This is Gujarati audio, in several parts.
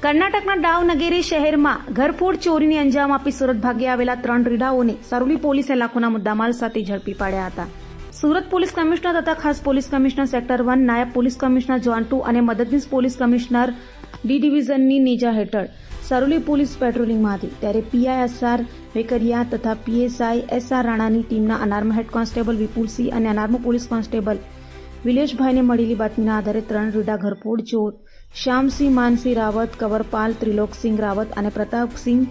કર્ણાટકના દાવનગેરી શહેરમાં ઘરફોડ ચોરીની અંજામ આપી સુરત ભાગે આવેલા ત્રણ રીડાઓને સરોલી પોલીસે લાખોના મુદ્દામાલ સાથે ઝડપી પાડ્યા હતા. સુરત પોલીસ કમિશનર તથા ખાસ પોલીસ કમિશનર સેક્ટર વન, નાયબ પોલીસ કમિશનર જોન ટુ અને મદદનીશ પોલીસ કમિશનર ડી ડિવિઝનની નેજા હેઠળ સરોલી પોલીસ પેટ્રોલિંગમાં હતી ત્યારે પીઆઈએસઆર વેકરિયા તથા પીએસઆઈ એસઆર રાણાની ટીમના અનાર્મ હેડ કોન્સ્ટેબલ વિપુલસિંહ અને અનાર્મ પોલીસ કોન્સ્ટેબલ વિલેશભાઈને મળેલી બાતમીના આધારે ત્રણ રૂડા ઘરફોડ, ચોર, શ્યામસિંહ, માનસિંહ રાવત, કવરપાલ, ત્રિલોકસિંહ રાવત અને પ્રતાપસિંહ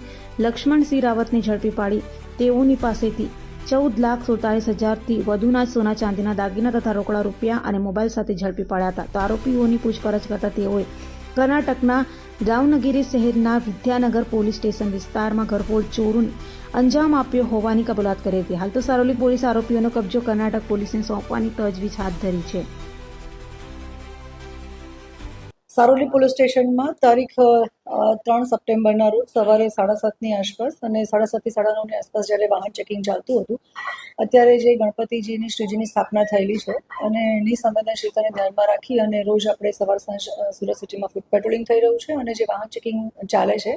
લક્ષ્મણસિંહ રાવતને ઝડપી પાડી. તેઓની પાસેથી ચૌદ લાખ સુડતાલીસ હજારથી વધુના સોના ચાંદીના દાગીના તથા રોકડા રૂપિયા અને મોબાઈલ સાથે ઝડપી પાડ્યા હતા. તો આરોપીઓની પૂછપરછ કરતા તેઓએ કર્ણાટકના દાવનગીરી શહેરના વિદ્યાનગર પોલીસ સ્ટેશન વિસ્તારમાં ઘરફોડ ચોરોને અંજામ આપ્યો હોવાની કબૂલાત કરી હતી. હાલ તો સારોલી પોલીસ આરોપીઓનો કબજો કર્ણાટક પોલીસને સોંપવાની તજવીજ હાથ ધરી છે. સારોલી પોલીસ સ્ટેશનમાં તારીખ ત્રણ સપ્ટેમ્બરના રોજ સવારે સાડા સાતની આસપાસ અને સાડા સાતથી સાડા નવની આસપાસ જ્યારે વાહન ચેકિંગ ચાલતું હતું, અત્યારે જે ગણપતિજીની શ્રીજીની સ્થાપના થયેલી છે અને એની સંવેદનશીલતાને ધ્યાનમાં રાખી અને રોજ આપણે સવાર સાંજ સુરત સિટીમાં ફૂડ પેટ્રોલિંગ થઈ રહ્યું છે અને જે વાહન ચેકિંગ ચાલે છે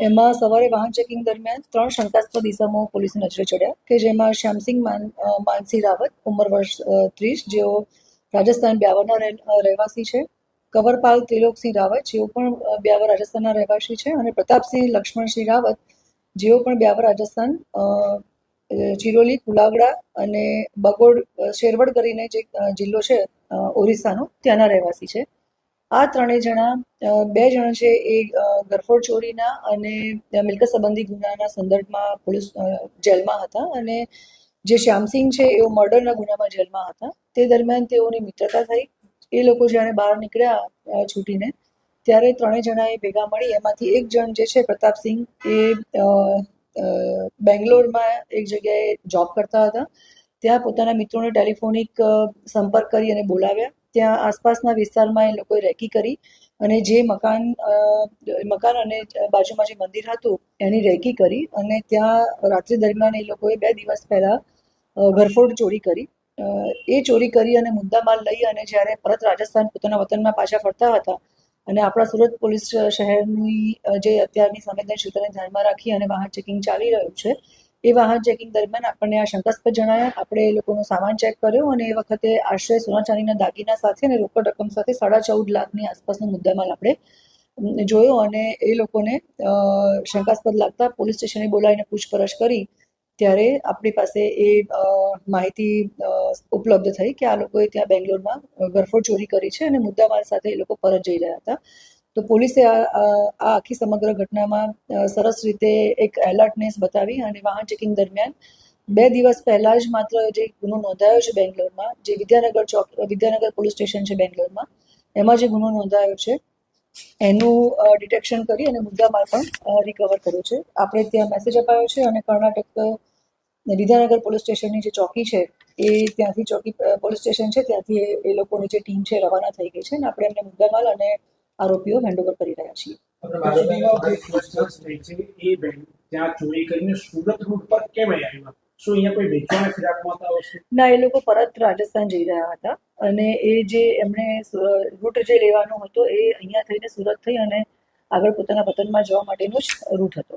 એમાં સવારે વાહન ચેકિંગ દરમિયાન ત્રણ શંકાસ્પદ ઇસમો પોલીસની નજરે ચડ્યા કે જેમાં શ્યામસિંહ માનસિંહ રાવત, ઉંમર વર્ષ ત્રીસ, જેઓ રાજસ્થાન બ્યાવરના રહેવાસી છે. કવરપાલ ત્રિલોકસિંહ રાવત, જેઓ પણ બ્યાવર રાજસ્થાનના રહેવાસી છે અને પ્રતાપસિંહ લક્ષ્મણસિંહ રાવત, જેઓ પણ બ્યાવર રાજસ્થાન ચિરોલી કુલાવડા અને બગોડ શેરવડ કરીને જે જિલ્લો છે ઓરિસ્સાનો ત્યાંના રહેવાસી છે. આ ત્રણેય જણા બે જણ છે એ ગરફોડ ચોરીના અને મિલકત સંબંધી ગુનાના સંદર્ભમાં પોલીસ જેલમાં હતા અને જે શ્યામસિંહ છે એઓ મર્ડરના ગુનામાં જેલમાં હતા. તે દરમિયાન તેઓની મિત્રતા થઈ. એ લોકો જ્યારે બહાર નીકળ્યા છૂટીને, ત્યારે ત્રણેય જણાએ ભેગા મળી. એમાંથી એક જણ જે છે પ્રતાપસિંહ એ બેંગ્લોરમાં એક જગ્યાએ જોબ કરતા હતા. ત્યાં પોતાના મિત્રોને ટેલિફોનિક સંપર્ક કરી અને બોલાવ્યા. ત્યાં આસપાસના વિસ્તારમાં એ લોકોએ રેકી કરી અને જે મકાન મકાન અને બાજુમાં જે મંદિર હતું, એની રેકી કરી અને ત્યાં રાત્રિ દરમિયાન એ લોકોએ બે દિવસ પહેલાં ઘરફોડ ચોરી કરી. એ ચોરી કરી અને મુદ્દામાલ લઈ અને જ્યારે પરત રાજસ્થાન પોતાના વતનમાં પાછા ફરતા હતા અને આપણા સુરત પોલીસ શહેરની જે અત્યારની સંવેદનશીલતાને ધ્યાનમાં રાખી અને વાહન ચેકિંગ ચાલી રહ્યું છે એ વાહન ચેકિંગ દરમિયાન આપણને આ શંકાસ્પદ જણાયા. આપણે એ લોકોનો સામાન ચેક કર્યો અને એ વખતે આશરે સોના ચાંદીના દાગીના સાથે અને રોકડ રકમ સાથે સાડા ચૌદ લાખની આસપાસનો મુદ્દામાલ આપણે જોયો અને એ લોકોને શંકાસ્પદ લાગતા પોલીસ સ્ટેશને બોલાવીને પૂછપરછ કરી. ત્યારે આપણી પાસે એ માહિતી ઉપલબ્ધ થઈ કે આ લોકોએ ત્યાં બેંગ્લોરમાં ગરફોડ ચોરી કરી છે અને મુદ્દામાલ સાથે એ લોકો પરત જઈ રહ્યા હતા. તો પોલીસે આ આખી સમગ્ર ઘટનામાં સરસ રીતે એક એલર્ટનેસ બતાવી અને વાહન ચેકિંગ દરમિયાન બે દિવસ પહેલા જ માત્ર જે ગુનો નોંધાયો છે બેંગ્લોરમાં, જે વિદ્યાનગર ચોક, વિદ્યાનગર પોલીસ સ્ટેશન છે બેંગ્લોરમાં, એમાં જે ગુનો નોંધાયો છે, એનું ડિટેક્શન કરી અને મુદ્દામાલ પણ રિકવર કર્યો છે. આપણે ત્યાં મેસેજ અપાયો છે અને કર્ણાટક વિદ્યાનગર પોલીસ સ્ટેશનની જે ચોકી છે, એ ત્યાંથી ચોકી પોલીસ સ્ટેશન છે, ત્યાંથી એ લોકોની જે ટીમ છે રવાના થઈ ગઈ છે અને આપણે એમને મુદ્દામાલ અને આરોપીઓ હેન્ડઓવર કરી રહ્યા છીએ. ના એ લોકો પરત રાજસ્થાન જઈ રહ્યા હતા અને એ જે એમણે રૂટ જે લેવાનો હતો એ અહીંયા થઈને સુરત થઈ અને આગળ પોતાના વતનમાં જવા માટેનો જ રૂટ હતો.